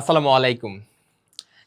আসসালামু আলাইকুম।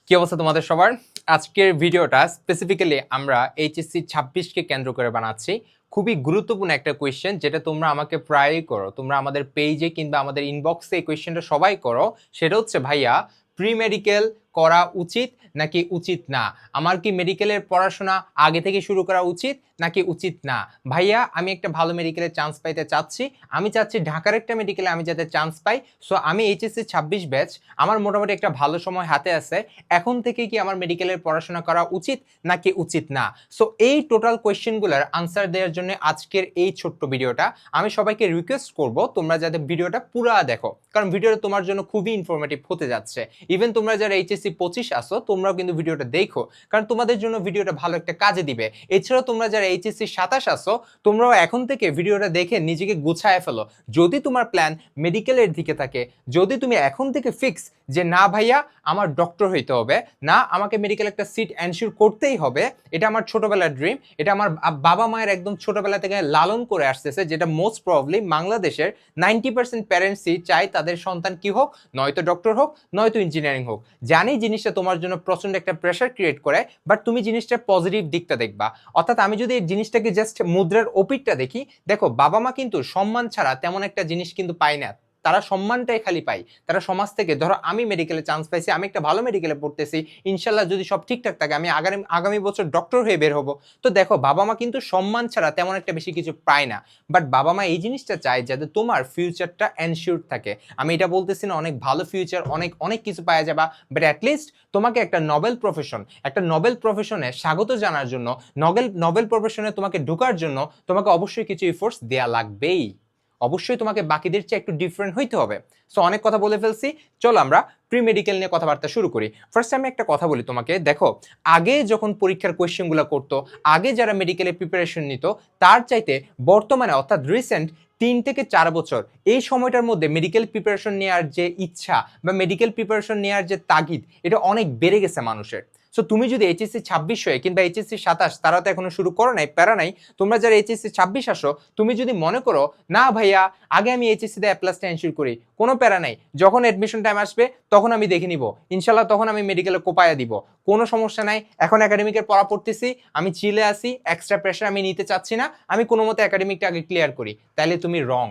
কি অবস্থা তোমাদের সবার? আজকের ভিডিওটা স্পেসিফিক্যালি আমরা এইচএসসি ছাব্বিশকে কেন্দ্র করে বানাচ্ছি। খুবই গুরুত্বপূর্ণ একটা কোয়েশ্চেন যেটা তোমরা আমাকে প্রায়ই করো। তোমরা আমাদের পেজে কিংবা আমাদের ইনবক্সে এই কোয়েশ্চেনটা সবাই করো। সেটা হচ্ছে ভাইয়া প্রি মেডিকেল করা উচিত নাকি উচিত না? আমার কি মেডিকেলের পড়াশোনা আগে থেকে শুরু করা উচিত নাকি উচিত না? ভাইয়া, আমি একটা ভালো মেডিকেলে চান্স পাইতে চাচ্ছি। আমি চাচ্ছি ঢাকার একটা মেডিকেলে আমি যাতে চান্স পাই। সো আমি এইচএসসি ছাব্বিশ ব্যাচ আমার মোটামুটি একটা ভালো সময় হাতে আছে। এখন থেকে কি আমার মেডিকেলের পড়াশোনা করা উচিত নাকি উচিত না? সো এই টোটাল কোয়েশ্চেনগুলোর আনসার দেওয়ার জন্য আজকের এই ছোট্ট ভিডিওটা আমি সবাইকে রিকোয়েস্ট করব তোমরা যাতে ভিডিওটা পুরা দেখো। কারণ ভিডিওটা তোমার জন্য খুবই ইনফরমেটিভ হতে যাচ্ছে। ইভেন তোমরা যারা এইচএসসি পঁচিশ আসো, তোমরাও কিন্তু ভিডিওটা দেখো, কারণ তোমাদের জন্য ভিডিওটা ভালো একটা কাজে দিবে। এছাড়াও তোমরা যারা এইচএসসি সাতাশ আসো, তোমরাও এখন থেকে ভিডিওটা দেখে নিজেকে গুছায় ফেলো। যদি তোমার প্ল্যান মেডিকেলের দিকে থাকে, যদি তুমি এখন থেকে ফিক্স যে, না ভাইয়া, আমার ডক্টর হইতে হবে, না, আমাকে মেডিকেল একটা সিট এনশিওর করতেই হবে, এটা আমার ছোটবেলার ড্রিম এটা আমার বাবা মায়ের একদম ছোটবেলা থেকে লালন করে আসতেছে, যেটা মোস্ট প্রবলি বাংলাদেশের নাইনটি পার্সেন্ট প্যারেন্টসই চায় তাদের সন্তান কি হোক, নয়তো ডক্টর হোক, নয়তো ইঞ্জিনিয়ারিং হোক। জানি জিনিসটা তোমার জন্য প্রচণ্ড একটা প্রেশার ক্রিয়েট করে বাট তুমি জিনিসটার পজিটিভ দিকটা দেখবা। অর্থাৎ আমি যদি এই জিনিসটাকে জাস্ট মুদ্রার অপিটটা দেখি, দেখো বাবা মা কিন্তু সম্মান ছাড়া তেমন একটা জিনিস কিন্তু পায় না। তারা সম্মানটাই খালি পায়। তারা সমাজ থেকে, ধরো আমি মেডিকেলে চান্স পাইছি, আমি একটা ভালো মেডিকেলে পড়তেছি, ইনশাল্লাহ যদি সব ঠিকঠাক থাকে, আমি আগামী আগামী বছর ডক্টর হয়ে বের হব। তো দেখো, বাবা মা কিন্তু সম্মান ছাড়া তেমন একটা বেশি কিছু পায় না। বাট বাবা মা এই জিনিসটা চায় যাতে তোমার ফিউচারটা এনশিওর থাকে। আমি এটা বলতেছি না, অনেক ভালো ফিউচার অনেক অনেক কিছু পাওয়া যাবা বাট অ্যাটলিস্ট তোমাকে একটা নবেল প্রফেশন একটা নবেল প্রফেশনে স্বাগত জানার জন্য নবেল নবেল প্রফেশনে তোমাকে ঢোকার জন্য তোমাকে অবশ্যই কিছু এফোর্টস দেয়া লাগবেই। অবশ্যই তোমাকে বাকিদের চেয়ে একটু ডিফারেন্ট হইতে হবে। সো অনেক কথা বলে ফেলছি। চলো আমরা প্রি মেডিকেল নিয়ে কথাবার্তা শুরু করি। ফার্স্ট আমি একটা কথা বলি তোমাকে। দেখো, আগে যখন পরীক্ষার কোয়েশ্চেনগুলো করতো, আগে যারা মেডিকেলে প্রিপারেশন নিত, তার চাইতে বর্তমানে, অর্থাৎ রিসেন্ট তিন থেকে চার বছর, এই সময়টার মধ্যে মেডিকেল প্রিপারেশন নেওয়ার যে ইচ্ছা বা মেডিকেল প্রিপারেশন নেওয়ার যে তাগিদ, এটা অনেক বেড়ে গেছে মানুষের। সো তুমি যদি এইচএসসি ছাব্বিশ হয়ে কিংবা এইচএসসি সাতাশ, তারা তো এখনও শুরু করো নাই, প্যারা নাই, তোমরা যারা এইচএসসি ছাব্বিশ আসো, তুমি যদি মনে করো, না ভাইয়া, আগে আমি এইচএসসি তে অ্যাপ্লাসটা এনশিওর করি, কোনো প্যারা নাই। যখন অ্যাডমিশন টাইম আসবে, তখন আমি দেখে নিব। ইনশাল্লাহ তখন আমি মেডিকেলে কোপায়া দিব। কোনো সমস্যা নাই। এখন একাডেমিকের পড়া পড়তেছি, আমি চিলে আসি এক্সট্রা প্রেশার আমি নিতে চাচ্ছি না, আমি কোনো মতো একাডেমিকটা আগে ক্লিয়ার করি। তাহলে তুমি রং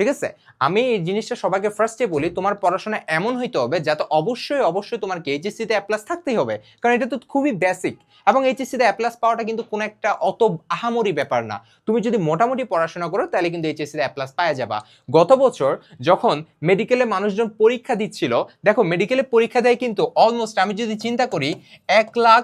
ঠিক আছে? আমি এই জিনিসটা সবাইকে ফার্স্টে বলি, তোমার পড়াশোনা এমন হইতে হবে যাতে অবশ্যই অবশ্যই তোমার এইচএসসিতে অ্যাপ্লাস থাকতেই হবে। কারণ এটা তো খুবই বেসিক এবং এইচএসসিতে অ্যাপ্লাস পাওয়াটা কিন্তু কোনো একটা অত আহামরি ব্যাপার না। তুমি যদি মোটামুটি পড়াশোনা করো, তাহলে কিন্তু এইচএসসিতে অ্যাপ্লাস পাওয়া যাবা। গত বছর যখন মেডিকেলে মানুষজন পরীক্ষা দিচ্ছিল, দেখো মেডিকেলে পরীক্ষা দেয় কিন্তু অলমোস্ট আমি যদি চিন্তা করি, এক লাখ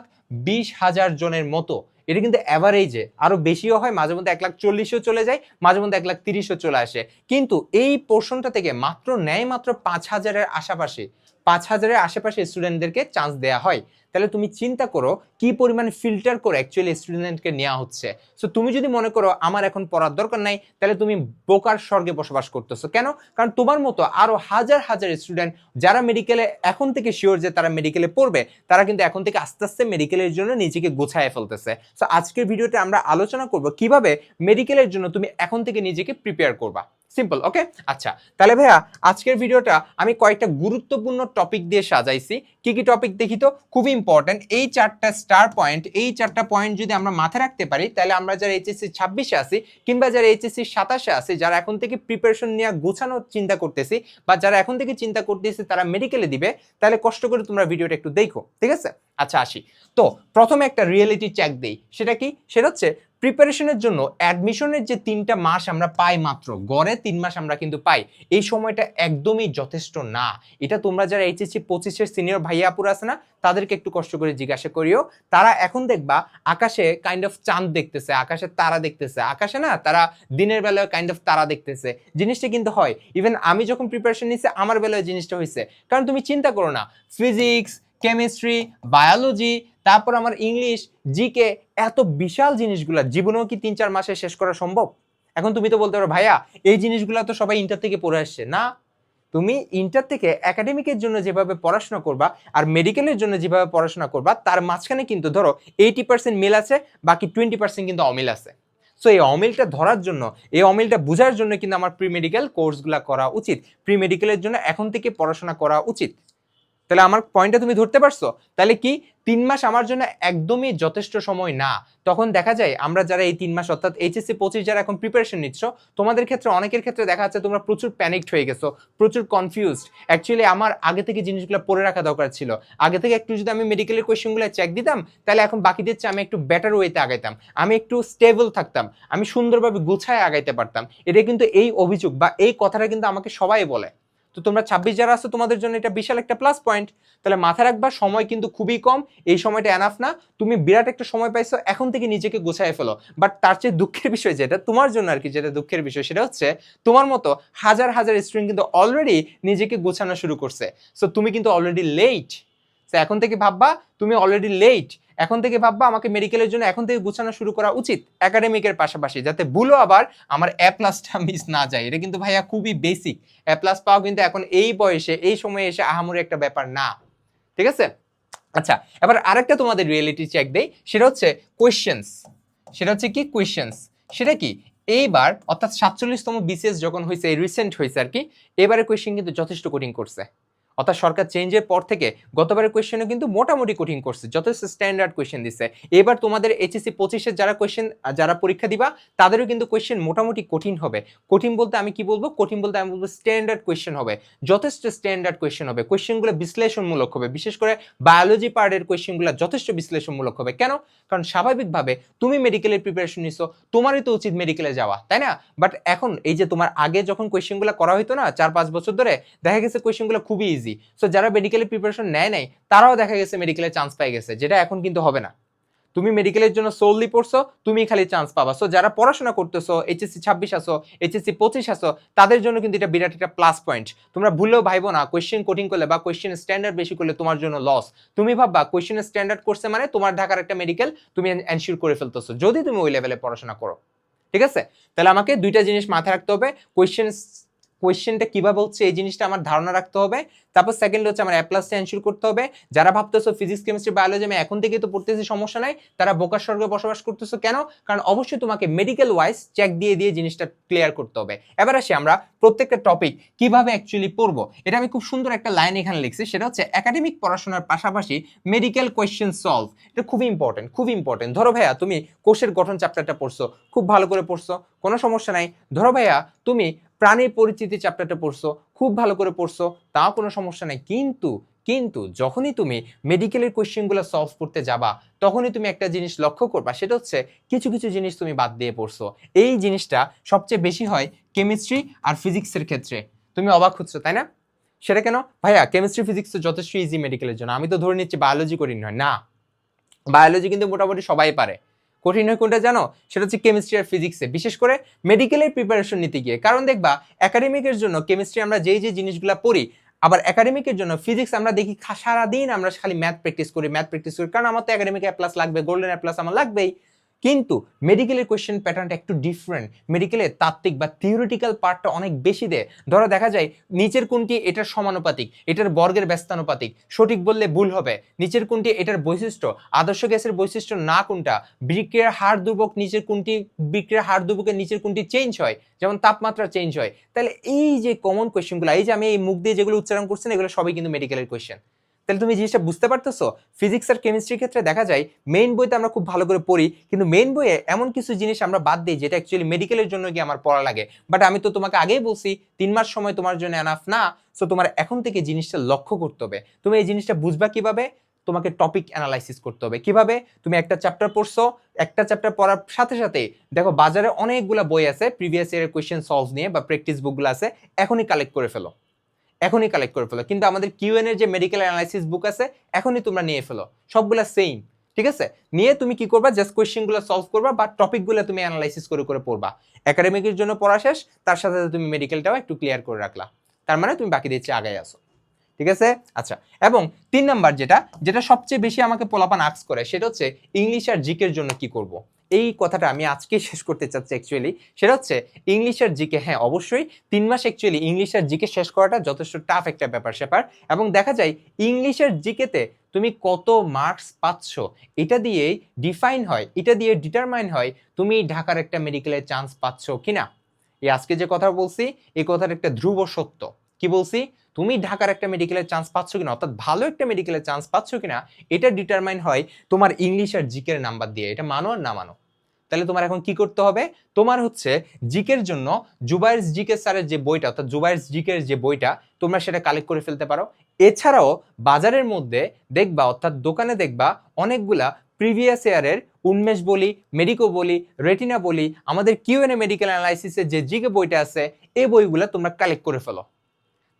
বিশ হাজার জনের মতো এটা কিন্তু অ্যাভারেজে আরও বেশিও হয়, মাঝে মধ্যে এক লাখ চল্লিশও চলে যায়, মাঝে মধ্যে এক লাখ তিরিশও চলে আসে। কিন্তু এই পোর্শনটা থেকে মাত্র নেয় মাত্র পাঁচ হাজারের আশেপাশে পাঁচ হাজারের আশেপাশে স্টুডেন্টদেরকে চান্স দেওয়া হয়। তাহলে তুমি চিন্তা করো, কি পরিমাণ ফিল্টার করে অ্যাকচুয়ালি স্টুডেন্টকে নেওয়া হচ্ছে? সো তুমি যদি মনে করো, আমার এখন পড়ার দরকার নাই, তাহলে তুমি বোকার স্বর্গে বসবাস করতেছো। কেন? কারণ তোমার মতো আরও হাজার হাজার স্টুডেন্ট যারা মেডিকেলে এখন থেকে শিওর যে তারা মেডিকেলে পড়বে, তারা কিন্তু এখন থেকে আস্তে আস্তে মেডিকেলের জন্য নিজেকে গোছায় ফেলতেছে। সো আজকের ভিডিওতে আমরা আলোচনা করব কীভাবে মেডিকেলের জন্য তুমি এখন থেকে নিজেকে প্রিপেয়ার করবা। সিম্পল ওকে আচ্ছা তাহলে ভাইয়া, আজকের ভিডিওটা আমি কয়েকটা গুরুত্বপূর্ণ টপিক দিয়ে সাজাইছি। কি কি টপিক দেখি তো? খুবই ইম্পর্টেন্ট এই চারটা স্টার পয়েন্ট এই চারটা পয়েন্ট যদি আমরা মাথায় রাখতে পারি, তাহলে আমরা যারা এইচএসসি ছাব্বিশে আছি কিংবা যারা এইচএসসি সাতাশে আছে, যারা এখন থেকে প্রিপারেশন নিয়ে গোছানোর চিন্তা করতেছি বা যারা এখন থেকে চিন্তা করতেছি তারা মেডিকেলে দিবে, তাহলে কষ্ট করে তোমরা ভিডিওটা একটু দেখো, ঠিক আছে? আচ্ছা আসি। তো, প্রথমে একটা রিয়েলিটি চেক দেই, সেটা কি? সেটা হচ্ছে প্রিপারেশনের জন্য অ্যাডমিশনের যে তিনটা মাস আমরা পাই মাত্র, গড়ে তিন মাস আমরা কিন্তু পাই, এই সময়টা একদমই যথেষ্ট না। এটা তোমরা যারা এইচএসসি পঁচিশের সিনিয়র ভাইয়া আপুর আছে না, তাদেরকে একটু কষ্ট করে জিজ্ঞাসা করিও। তারা এখন দেখবা আকাশে কাইন্ড অফ চাঁদ দেখতেছে আকাশে তারা দেখতেছে। আকাশে না, তারা দিনের বেলায় কাইন্ড অফ তারা দেখতেছে। জিনিসটা কিন্তু হয় ইভেন আমি যখন প্রিপারেশন নিচ্ছি আমার বেলায় জিনিসটা হয়েছে কারণ তুমি চিন্তা করো না ফিজিক্স কেমিস্ট্রি বায়োলজি তারপর আমার ইংলিশ জিকে এত বিশাল জিনিসগুলো। জীবনেও কি তিন চার মাসে শেষ করা সম্ভব? এখন তুমি তো বলতে পারো, ভাইয়া, এই জিনিসগুলো তো সবাই ইন্টার থেকে পড়ে আসছে। না, তুমি ইন্টার থেকে একাডেমিকের জন্য যেভাবে পড়াশোনা করবা আর মেডিকেলের জন্য যেভাবে পড়াশোনা করবা, তার মাঝখানে কিন্তু ধরো এইটি পার্সেন্ট মিল আছে, বাকি টোয়েন্টি পার্সেন্ট কিন্তু অমিল আছে। সো এই অমিলটা ধরার জন্য, এই অমিলটা বোঝার জন্য কিন্তু আমার প্রি মেডিকেল কোর্সগুলো করা উচিত। প্রি মেডিকেলের জন্য এখন থেকে পড়াশোনা করা উচিত। তাহলে আমার পয়েন্টটা তুমি ধরতে পারছ? তাহলে কি? তিন মাস আমার জন্য একদমই যথেষ্ট সময় না। তখন দেখা যায়, আমরা যারা এই তিন মাস, অর্থাৎ এইচএসসি পঁচিশ যারা এখন প্রিপারেশন নিচ্ছ, তোমাদের ক্ষেত্রে, অনেকের ক্ষেত্রে দেখা যাচ্ছে তোমরা প্রচুর প্যানিকড হয়ে গেছো, প্রচুর কনফিউজড অ্যাকচুয়ালি আমার আগে থেকে জিনিসগুলো পড়ে রাখা দরকার ছিল। আগে থেকে একটু যদি আমি মেডিকেলের কোয়েশ্চেনগুলো চেক দিতাম, তাহলে এখন বাকিদের চেয়ে আমি একটু বেটার ওয়েতে আগাইতাম। আমি একটু স্টেবল থাকতাম। আমি সুন্দরভাবে গুছায় আগাইতে পারতাম। এটা কিন্তু এই অভিযোগ বা এই কথাটা কিন্তু আমাকে সবাই বলে। তো তোমরা ছাব্বিশ যারা আছো, তোমাদের জন্য এটা বিশাল একটা প্লাস পয়েন্ট তাহলে মাথায় রাখবার সময় কিন্তু খুবই কম, এই সময়টা এনাফ না। তুমি বিরাট একটা সময় পাইছো, এখন থেকে নিজেকে গোছায় ফেলো। বাট তার চেয়ে দুঃখের বিষয় যেটা, তোমার জন্য আর কি যেটা দুঃখের বিষয়, সেটা হচ্ছে তোমার মতো হাজার হাজার স্টুডেন্ট কিন্তু অলরেডি নিজেকে গোছানো শুরু করছে। সো তুমি কিন্তু অলরেডি লেট এখন থেকে ভাববা, তুমি অলরেডি লেট এখন থেকে ভাববা, আমাকে মেডিকেলের জন্য এখন থেকে গুছানো শুরু করা উচিত একাডেমিকের পাশাপাশি, যাতে ভুলো আবার আমার এ মিস না যায়। এটা কিন্তু ভাইয়া খুবই বেসিক এ পাওয়া কিন্তু এখন এই বয়সে, এই সময়ে এসে আহামরি একটা ব্যাপার না। ঠিক আছে? আচ্ছা এবার আরেকটা তোমাদের রিয়েলিটি চেক দেই। সেটা হচ্ছে কোয়েশ্চেন্স সেটা হচ্ছে কি? কোয়েশ্চেন্স সেটা কি? এইবার, অর্থাৎ সাতচল্লিশতম বিসিএস যখন হয়েছে রিসেন্ট হয়েছে আর কি এবারে কোয়েশ্চেন কিন্তু যথেষ্ট কঠিন করছে। অর্থাৎ সরকার চেঞ্জের পর থেকে গতবারের কোয়েশ্চেনও কিন্তু মোটামুটি কঠিন করছে, যথেষ্ট স্ট্যান্ডার্ড কোয়েশ্চেন দিচ্ছে। এবার তোমাদের এইচএসসি পঁচিশের যারা কোয়েশ্চেন যারা পরীক্ষা দিবা, তাদেরও কিন্তু কোয়েশ্চেন মোটামুটি কঠিন হবে। কঠিন বলতে আমি কি বলব? কঠিন বলতে আমি বলব স্ট্যান্ডার্ড কোয়েশ্চেন হবে। যথেষ্ট স্ট্যান্ডার্ড কোয়েশ্চেন হবে। কোয়েশ্চেনগুলো বিশ্লেষণমূলক হবে। বিশেষ করে বায়োলজি পার্টের কোয়েশ্চেনগুলো যথেষ্ট বিশ্লেষণমূলক হবে। কেন? কারণ স্বাভাবিকভাবে তুমি মেডিকেলের প্রিপারেশন নিছো, তোমারই তো উচিত মেডিকেলে যাওয়া, তাই না? বাট এখন এই যে তোমার আগে যখন কোয়েশ্চেনগুলো করা হতো না, চার পাঁচ বছর ধরে, দেখা গেছে কোয়েশ্চেনগুলো খুবই ইজি সো যারা মেডিকেলের প্রিপারেশন নেয় নাই, তারাও দেখা গেছে মেডিকেলে চান্স পাই গেছে, যেটা এখন কিন্তু হবে না। তুমি মেডিকেলের জন্য সোললি পড়ছো, তুমি খালি চান্স পাবা। সো যারা পড়াশোনা করতেছো এইচএসসি ছাব্বিশ আসো এইচএসসি পঁচিশ আসো, তাদের জন্য কিন্তু এটা বিরাট একটা প্লাস পয়েন্ট তোমরা ভুলেও ভাইবো না কোয়েশ্চেন কঠিন করলে বা কোয়েশ্চেন স্ট্যান্ডার্ড বেশি করলে তোমার জন্য লস তুমি ভাববা কোয়েশ্চেন স্ট্যান্ডার্ড করছে মানে তোমার ঢাকার একটা মেডিকেল তুমি এনশিওর করে ফেলতেছো, যদি তুমি ওই লেভেলে পড়াশোনা করো। ঠিক আছে? তাহলে আমাকে দুইটা জিনিস মাথায় রাখতে হবে। কোয়েশ্চেন কোয়েশ্চেনটা কীভাবে হচ্ছে এই জিনিসটা আমার ধারণা রাখতে হবে। তারপর সেকেন্ড হচ্ছে আমার অ্যাপ্লাসটা এনশিওর করতে হবে। যারা ভাবতেছো ফিজিক্স কেমিস্ট্রি বায়োলজি আমি এখন থেকে তো পড়তেছি, সমস্যা নাই। তারা বোকার স্বর্গে বসবাস করতেছো কেন? কারণ অবশ্যই তোমাকে মেডিকেল ওয়াইজ চেক দিয়ে দিয়ে জিনিসটা ক্লিয়ার করতে হবে। এবার আসি আমরা প্রত্যেকটা টপিক কীভাবে অ্যাকচুয়ালি পড়ব। এটা আমি খুব সুন্দর একটা লাইন এখানে লিখছি, সেটা হচ্ছে একাডেমিক পড়াশোনার পাশাপাশি মেডিকেল কোয়েশ্চেন সলভ এটা খুবই ইম্পর্টেন্ট খুব ইম্পর্টেন্ট ধরো ভাইয়া, তুমি কোষের গঠন চ্যাপ্টারটা পড়ছো, খুব ভালো করে পড়ছো, কোনো সমস্যা নাই। ধরো ভাইয়া, তুমি প্রাণীর পরিচিতি চ্যাপ্টারটা পড়ছো, খুব ভালো করে পড়ছো, তাও কোনো সমস্যা নেই। কিন্তু কিন্তু যখনই তুমি মেডিকেলের কোয়েশ্চেনগুলো সলভ করতে যাবা, তখনই তুমি একটা জিনিস লক্ষ্য করবা, সেটা হচ্ছে কিছু কিছু জিনিস তুমি বাদ দিয়ে পড়ছো। এই জিনিসটা সবচেয়ে বেশি হয় কেমিস্ট্রি আর ফিজিক্সের ক্ষেত্রে। তুমি অবাক হচ্ছ, তাই না? সেটা কেন? ভাইয়া কেমিস্ট্রি ফিজিক্স তো যথেষ্ট ইজি মেডিকেলের জন্য। আমি তো ধরে নিচ্ছি বায়োলজি করি নয়। না বায়োলজি কিন্তু মোটামুটি সবাই পারে। কঠিন হয় কোনটা জানো? সেটা হচ্ছে কেমিস্ট্রি আর ফিজিক্সে বিশেষ করে মেডিকেলের প্রিপারেশন নিতে গিয়ে। কারণ দেখবা একাডেমিকের জন্য কেমিস্ট্রি আমরা যেই যে জিনিসগুলো পড়ি, আবার একাডেমিকের জন্য ফিজিক্স আমরা দেখি সারাদিন আমরা খালি ম্যাথ প্র্যাকটিস করি ম্যাথ প্র্যাকটিস করি। কারণ আমার তো একাডেমিক প্লাস লাগবে গোল্ডেন প্লাস আমার লাগবেই। কিন্তু মেডিকেলের কোয়েশ্চেন প্যাটার্নটা একটু ডিফারেন্ট মেডিকেলের তাত্ত্বিক বা থিওরিটিক্যাল পার্টটা অনেক বেশি দেয়। ধরো দেখা যায় নিচের কোনটি এটার সমানুপাতিক এটার বর্গের ব্যস্তানুপাতিক সঠিক বললে ভুল হবে। নিচের কোনটি এটার বৈশিষ্ট্য আদর্শ গ্যাসের বৈশিষ্ট্য না কোনটা বিক্রিয়ার হার দুর্বক নিচের কোনটি বিক্রিয়ার হার দুর্বকের নিচের কোনটি চেঞ্জ হয় যেমন তাপমাত্রা চেঞ্জ হয়। তাহলে এই যে কমন কোয়েশ্চেনগুলো এই যে আমি এই মুখ দিয়ে যেগুলো উচ্চারণ করছি না, এগুলো সবই কিন্তু মেডিকেলের কোয়েশ্চেন তাহলে তুমি জিনিসটা বুঝতে পারতেছো? ফিজিক্স আর কেমিস্ট্রির ক্ষেত্রে দেখা যায় মেইন বইতে আমরা খুব ভালো করে পড়ি, কিন্তু মেইন বইয়ে এমন কিছু জিনিস আমরা বাদ দিই, যেটা অ্যাকচুয়ালি মেডিকেলের জন্য গিয়ে আমার পড়া লাগে। বাট আমি তো তোমাকে আগেই বলছি, তিন মাস সময় তোমার জন্য এনাফ না সো তোমার এখন থেকে জিনিসটা লক্ষ্য করতে হবে। তুমি এই জিনিসটা বুঝবা কীভাবে? তোমাকে টপিক অ্যানালাইসিস করতে হবে। কীভাবে? তুমি একটা চ্যাপ্টার পড়ছো, একটা চ্যাপ্টার পড়ার সাথে সাথে, দেখো বাজারে অনেকগুলো বই আছে প্রিভিয়াস ইয়ারের কোয়েশ্চেন সলভ নিয়ে বা প্র্যাকটিস বুকগুলো আছে, এখনই কালেক্ট করে ফেলো। এখনই কালেক্ট করে ফেলো। কিন্তু আমাদের কিউএন এর যে মেডিকেল অ্যানালাইসিস বুক আছে, এখনই তোমরা নিয়ে ফেলো। সবগুলা সেম ঠিক আছে? নিয়ে তুমি কি করবা? জাস্ট কোয়েশ্চেনগুলো সলভ করবা বা টপিকগুলো তুমি অ্যানালাইসিস করে করে পড়বা। একাডেমিকের জন্য পড়া শেষ, তার সাথে সাথে তুমি মেডিকেলটাও একটু ক্লিয়ার করে রাখলা। তার মানে তুমি বাকি দিচ্ছে আগায় আসো ঠিক আছে? আচ্ছা এবং তিন নাম্বার যেটা যেটা সবচেয়ে বেশি আমাকে পোলাপান আক্স করে, সেটা হচ্ছে ইংলিশ আর জিকের জন্য কি করব। এই কথাটা আমি আজকেই শেষ করতে চাচ্ছি অ্যাকচুয়ালি সেটা হচ্ছে ইংলিশ আর জিকে হ্যাঁ অবশ্যই তিন মাস অ্যাকচুয়ালি ইংলিশ আর জিকে শেষ করাটা যথেষ্ট টাফ একটা ব্যাপার স্যাপার এবং দেখা যায় ইংলিশ আর জিকেতে তুমি কত মার্কস পাচ্ছ, এটা দিয়েই ডিফাইন হয়, এটা দিয়ে ডিটারমাইন হয় তুমি ঢাকার একটা মেডিকেলের চান্স পাচ্ছ কিনা। এই আজকে যে কথা বলছি, এই কথার একটা ধ্রুব সত্য। কি বলছি? তুমি ঢাকার একটা মেডিকেলের চান্স পাচ্ছ কিনা? অর্থাৎ ভালো একটা মেডিকেলের চান্স পাচ্ছ কিনা? এটা ডিটারমাইন হয় তোমার ইংলিশ আর জিকের নাম্বার দিয়ে। এটা মানো আর না মানো? তাহলে তোমার এখন কি করতে হবে? তোমার হচ্ছে জিকের জন্য জুবাইর জিকে স্যারের যে বইটা, অর্থাৎ জুবাইর জিকের যে বইটা, তোমরা সেটা কালেক্ট করে ফেলতে পারো। এছাড়াও বাজারের মধ্যে দেখবা, অর্থাৎ দোকানে দেখবা, অনেকগুলা প্রিভিয়াস ইয়ারের উন্মেষ বলি মেডিকো বলি রেটিনা বলি, আমাদের কিউএনএ মেডিকেল অ্যানালাইসিসের যে জিকে বইটা আছে এই বইগুলো তোমরা কালেক্ট করে ফেলো।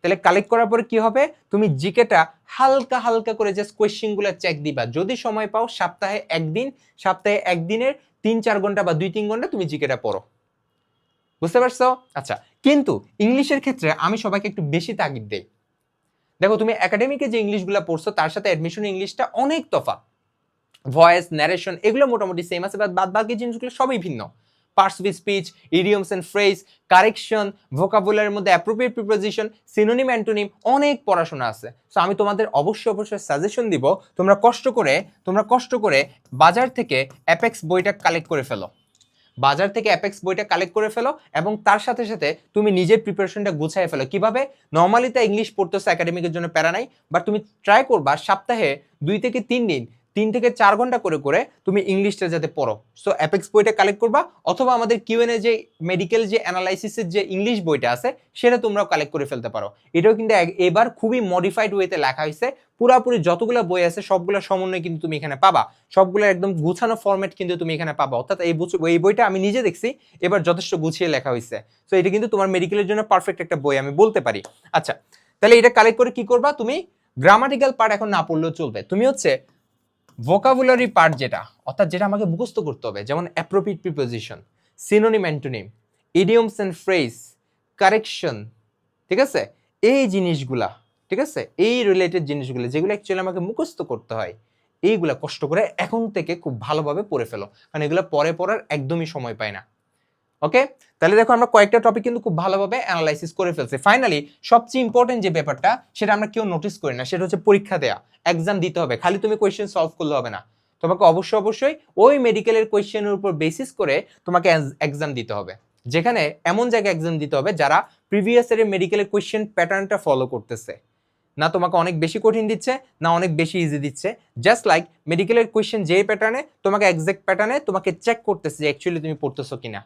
তাহলে কালেক্ট করার পরে কি হবে? তুমি জিকেটা হালকা হালকা করে জাস্ট কোয়েশ্চেনগুলো চেক দিবা। যদি সময় পাও, সপ্তাহে একদিন, সপ্তাহে একদিনের তিন, চার ঘণ্টা বা দুই, তিন ঘণ্টা তুমি জিকেটা পড়ো। বুঝতে পারছ? আচ্ছা কিন্তু ইংলিশের ক্ষেত্রে আমি সবাইকে একটু বেশি তাগিদ দেই। দেখো, তুমি একাডেমিকে যে ইংলিশগুলো পড়ছো, তার সাথে অ্যাডমিশন ইংলিশটা অনেক তফাৎ। ভয়েস ন্যারেশন এগুলো মোটামুটি সেম আছে বাদ বাকি জিনিসগুলো সবই ভিন্ন। Parts of speech idioms and phrase correction ভোকাবুলারের মধ্যে অ্যাপ্রোপ্রিয়েট প্রিপোজিশন সিনোনিম অ্যান্টোনিম অনেক পড়াশোনা আছে। সো আমি তোমাদের অবশ্যই অবশ্যই সাজেশন দিব, তোমরা কষ্ট করে, তোমরা কষ্ট করে বাজার থেকে অ্যাপেক্স বইটা কালেক্ট করে ফেলো। বাজার থেকে অ্যাপেক্স বইটা কালেক্ট করে ফেলো এবং তার সাথে সাথে তুমি নিজের প্রিপারেশনটা গুছাই ফেলো। কীভাবে? নর্মালি তো ইংলিশ পড়তেছো একাডেমিকের জন্য প্যারা নাই বাট তুমি ট্রাই করবা সপ্তাহে দুই থেকে তিন দিন তিন থেকে চার ঘণ্টা করে করে তুমি ইংলিশটা যাতে পড়ো। সো অ্যাপেক্স বইটা কালেক্ট করবা, অথবা আমাদের কিউএনএ যে মেডিকেল যে অ্যানালাইসিসের যে ইংলিশ বইটা আছে, সেটা তোমরাও কালেক্ট করে ফেলতে পারো। এটাও কিন্তু এবার খুবই মডিফাইড ওয়েতে লেখা হয়েছে। পুরাপুরি যতগুলো বই আছে, সবগুলো সমন্বয় কিন্তু তুমি এখানে পাবা। সবগুলো একদম গুছানো ফরম্যাট কিন্তু তুমি এখানে পাবা। অর্থাৎ এই এই বইটা আমি নিজে দেখছি, এবার যথেষ্ট গুছিয়ে লেখা হয়েছে। সো এটা কিন্তু তোমার মেডিকেলের জন্য পারফেক্ট একটা বই, আমি বলতে পারি। আচ্ছা তাহলে এটা কালেক্ট করে কি করবা তুমি? গ্রামাটিক্যাল পার্ট এখন না পড়লেও চলবে। তুমি হচ্ছে ভোকাবুলারি পার্ট যেটা, অর্থাৎ যেটা আমাকে মুখস্থ করতে হবে, যেমন appropriate preposition synonym antonym idioms and phrase correction ঠিক আছে? এই জিনিসগুলা, ঠিক আছে? এই রিলেটেড জিনিসগুলো, যেগুলো অ্যাকচুয়ালি আমাকে মুখস্থ করতে হয়, এইগুলা কষ্ট করে এখন থেকে খুব ভালোভাবে পড়ে ফেলো। কারণ এগুলো পরে পড়ার একদমই সময় পায় না। ওকে তাহলে দেখো আমরা কয়েকটা টপিক কিন্তু খুব ভালোভাবে অ্যানালাইসিস করে ফেলছি। ফাইনালি সবচেয়ে ইম্পর্টেন্ট যে ব্যাপারটা, সেটা আমরা কেউ নোটিস করি না, সেটা হচ্ছে পরীক্ষা দেয়া। এক্সাম দিতে হবে, খালি তুমি কোয়েশ্চেন সলভ করলে হবে না। তোমাকে অবশ্যই অবশ্যই ওই মেডিকেলের কোয়েশ্চেনের উপর বেসিস করে তোমাকে এক্সাম দিতে হবে। যেখানে এমন জায়গায় এক্সাম দিতে হবে যারা প্রিভিয়াস এর মেডিকেলের কোয়েশ্চেন প্যাটার্নটা ফলো করতেছে। না তোমাকে অনেক বেশি কঠিন দিচ্ছে, না অনেক বেশি ইজি দিচ্ছে। জাস্ট লাইক মেডিকেলের কোয়েশ্চেন যে প্যাটার্নে তোমাকে এক্সাক্ট প্যাটার্নে তোমাকে চেক করতেছে যে অ্যাকচুয়ালি তুমি পড়তেছো কিনা।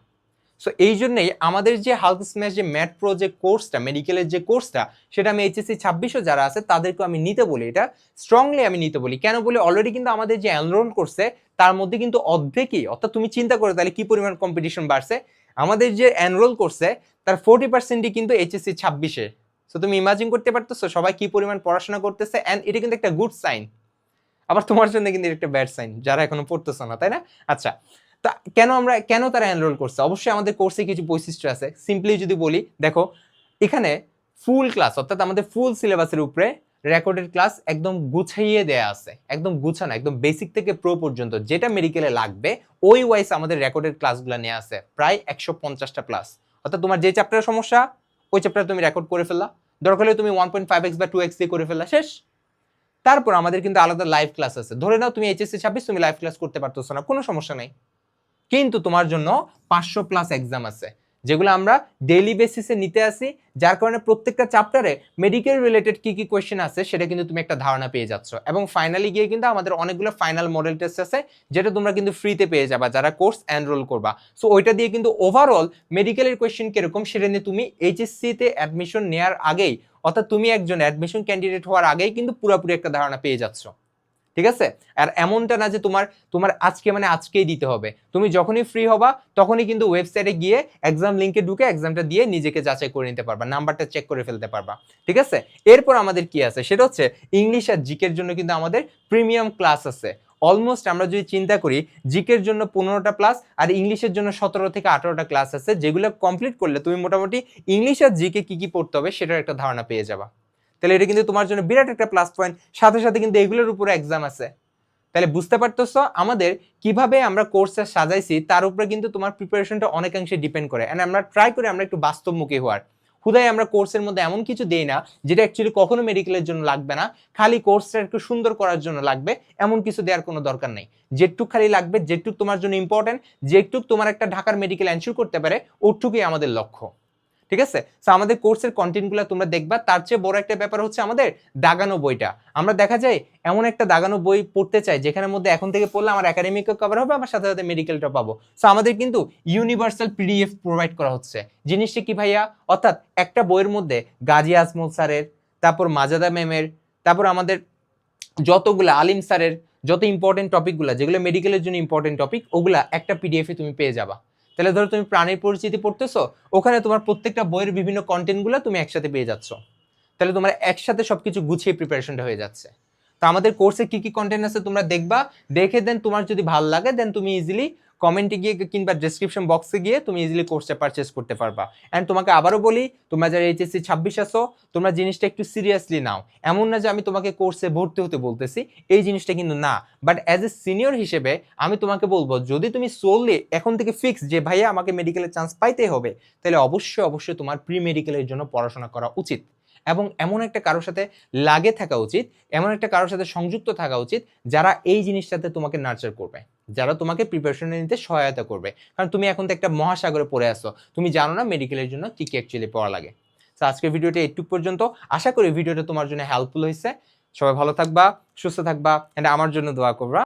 সো এই জন্যই আমাদের যে হাল্ক স্ম্যাশ যে ম্যাট প্রো যে কোর্সটা মেডিকেলের যে কোর্সটা সেটা আমি এইচএসসি ছাব্বিশও যারা আছে তাদেরকে আমি নিতে বলি। এটা স্ট্রংলি আমি নিতে বলি। কেন বলি? অলরেডি কিন্তু আমাদের যে এনরোল করছে তার মধ্যে কিন্তু অর্ধেকই, অর্থাৎ তুমি চিন্তা করো তাহলে কি পরিমাণ কম্পিটিশন বাড়ছে? আমাদের যে এনরোল করছে তার ফোর্টি পার্সেন্টই কিন্তু এইচএসসি ছাব্বিশে। সো তুমি ইমাজিন করতে পারতেছো সবাই কি পরিমাণ পড়াশোনা করতেছে অ্যান্ড এটা কিন্তু একটা গুড সাইন আবার তোমার জন্য কিন্তু একটা ব্যাড সাইন যারা এখনও পড়তেছো না, তাই না? আচ্ছা তা কেন আমরা, কেন তারা এনরোল করছে? অবশ্যই আমাদের কোর্সে কিছু বৈশিষ্ট্য আছে। সিম্পলি যদি বলি, দেখো, এখানে ফুল ক্লাস অর্থাৎ আমাদের ফুল সিলেবাসের উপরে রেকর্ডেড ক্লাস একদম গুছাইয়ে দেয়া আছে। একদম গুছানো, একদম বেসিক থেকে প্রো পর্যন্ত, যেটা মেডিকেলে লাগবে, ওই ওয়াইজ আমাদের রেকর্ডেড ক্লাসগুলো নিয়ে আছে। প্রায় একশো পঞ্চাশটা ক্লাস অর্থাৎ তোমার যে চ্যাপ্টারের সমস্যা, ওই চ্যাপ্টার তুমি রেকর্ড করে ফেললা। দরকার হলে তুমি ওয়ান পয়েন্ট ফাইভ এক্স বা টু এক্স দিয়ে করে ফেললা, শেষ। তারপর আমাদের কিন্তু আলাদা লাইভ ক্লাস আছে। ধরে নাও তুমি এইচএসসি ছাব্বিশ, তুমি লাইভ ক্লাস করতে পারতেছো না, কোনো সমস্যা নেই। কিন্তু তোমার জন্য পাঁচশো প্লাস এক্সাম আছে, যেগুলো আমরা ডেইলি বেসিসে নিতে আসি, যার কারণে প্রত্যেকটা চ্যাপ্টারে মেডিকেল রিলেটেড কি কি কোয়েশ্চেন আছে, সেটা কিন্তু তুমি একটা ধারণা পেয়ে যাচ্ছ। এবং ফাইনালি গিয়ে কিন্তু আমাদের অনেকগুলো ফাইনাল মডেল টেস্ট আছে, যেটা তোমরা কিন্তু ফ্রিতে পেয়ে যাবা যারা কোর্স এনরোল করবা। সো ওইটা দিয়ে কিন্তু ওভারঅল মেডিকেলের কোয়েশ্চেন কীরকম, সেটা নিয়ে তুমি এইচএসসিতে অ্যাডমিশন নেওয়ার আগেই, অর্থাৎ তুমি একজন অ্যাডমিশন ক্যান্ডিডেট হওয়ার আগেই কিন্তু পুরোপুরি একটা ধারণা পেয়ে যাচ্ছ। ঠিক আছে? আর এমনটা না যে তোমার তোমার আজকে মানে আজকেই দিতে হবে। তুমি যখনই ফ্রি হবা, তখনই কিন্তু ওয়েবসাইটে গিয়ে এক্সাম লিঙ্কে ঢুকে এক্সামটা দিয়ে নিজেকে যাচাই করে নিতে পারবা নাম্বারটা চেক করে ফেলতে পারবা। ঠিক আছে? এরপর আমাদের কি আছে? সেটা হচ্ছে ইংলিশ আর জিকের জন্য কিন্তু আমাদের প্রিমিয়াম ক্লাস আছে। অলমোস্ট আমরা যদি চিন্তা করি জিকের জন্য পনেরোটা প্লাস আর ইংলিশের জন্য সতেরো থেকে আঠারোটা ক্লাস আছে, যেগুলো কমপ্লিট করলে তুমি মোটামুটি ইংলিশ আর জিকে কি কি পড়তে হবে সেটার একটা ধারণা পেয়ে যাবা। তাহলে এটা কিন্তু তোমার জন্য বিরাট একটা প্লাস পয়েন্ট সাথে সাথে কিন্তু এগুলোর উপরে এক্সাম আছে। তাহলে বুঝতে পারতেছ আমাদের কীভাবে আমরা কোর্সটা সাজাইছি, তার উপরে কিন্তু তোমার প্রিপারেশনটা অনেকাংশে ডিপেন্ড করে। এন্ড আমরা ট্রাই করি আমরা একটু বাস্তবমুখী হওয়ার। হুদাই আমরা কোর্সের মধ্যে এমন কিছু দেই না, যেটা অ্যাকচুয়ালি কখনো মেডিকেলের জন্য লাগবে না। খালি কোর্সটা একটু সুন্দর করার জন্য লাগবে। এমন কিছু দেওয়ার কোনো দরকার নেই। যেটুক খালি লাগবে, যেটুক তোমার জন্য ইম্পর্টেন্ট যেটুক তোমার একটা ঢাকার মেডিকেল এনশিওর করতে পারে, ওটুকুই আমাদের লক্ষ্য। ঠিক আছে? তো আমাদের কোর্সের কন্টেন্টগুলো তোমরা দেখবা। তার চেয়ে বড় একটা ব্যাপার হচ্ছে আমাদের দাগানো বইটা। আমরা দেখা যায় এমন একটা দাগানো বই পড়তে চাই, যেখানের মধ্যে এখন থেকে পড়লে আমার একাডেমিকও কভার হবে আমার সাথে সাথে মেডিকেলটা পাবো। সো আমাদের কিন্তু ইউনিভার্সাল পিডিএফ প্রোভাইড করা হচ্ছে। জিনিসটা কি ভাইয়া? অর্থাৎ একটা বইয়ের মধ্যে গাজী আজমল স্যারের, তারপর মাজাদা ম্যামের, তারপর আমাদের যতগুলো আলিম স্যারের, যত ইম্পর্টেন্ট টপিকগুলো যেগুলো মেডিকেলের জন্য ইম্পর্টেন্ট টপিক ওগুলা একটা পিডিএফে তুমি পেয়ে যাবা। তাহলে ধরো তুমি প্রাণীর পরিচিতি পড়তেছো, ওখানে তোমার প্রত্যেকটা বইয়ের বিভিন্ন কন্টেন্টগুলো তুমি একসাথে পেয়ে যাচ্ছ। তাহলে তোমার একসাথে সবকিছু গুছিয়ে প্রিপারেশনটা হয়ে যাচ্ছে। তো আমাদের কোর্সে কি কি কন্টেন্ট আছে তোমরা দেখবা, দেখে দেন তোমার যদি ভালো লাগে দেন তুমি ইজিলি কমেন্টে গিয়ে কিংবা ডেসক্রিপশন বক্সে গিয়ে তুমি ইজিলি কোর্সটা পারচেস করতে পারবা। অ্যান্ড তোমাকে আবারও বলি, তোমরা যারা এইচএসসি ছাব্বিশ আসো তোমরা জিনিসটা একটু সিরিয়াসলি নাও। এমন না যে আমি তোমাকে কোর্সে ভর্তি হতে বলতেছি, এই জিনিসটা কিন্তু না। বাট অ্যাজ এ সিনিয়র হিসেবে, আমি তোমাকে বলব, যদি তুমি সোললি এখন থেকে ফিক্স যে, ভাইয়া, আমাকে মেডিকেলের চান্স পাইতে হবে, তাহলে অবশ্যই অবশ্যই তোমার প্রি মেডিকেলের জন্য পড়াশোনা করা উচিত। এবং এমন একটা কারোর সাথে লাগে থাকা উচিত, এমন একটা কারোর সাথে সংযুক্ত থাকা উচিত, যারা এই জিনিসটাতে তোমাকে নার্চার করবে। যারা তোমাকে প্রিপারেশনে নিতে সহায়তা করবে। কারণ তুমি এখন তো একটা মহাসাগরে পড়ে আসো তুমি জানো না মেডিকেলের জন্য কী কী অ্যাকচুয়ালি পড়া লাগে। তো আজকের ভিডিওটা একটু পর্যন্ত। আশা করি ভিডিওটা তোমার জন্য হেল্পফুল হয়েছে। সবাই ভালো থাকবা, সুস্থ থাকবা এটা আমার জন্য দোয়া করবা।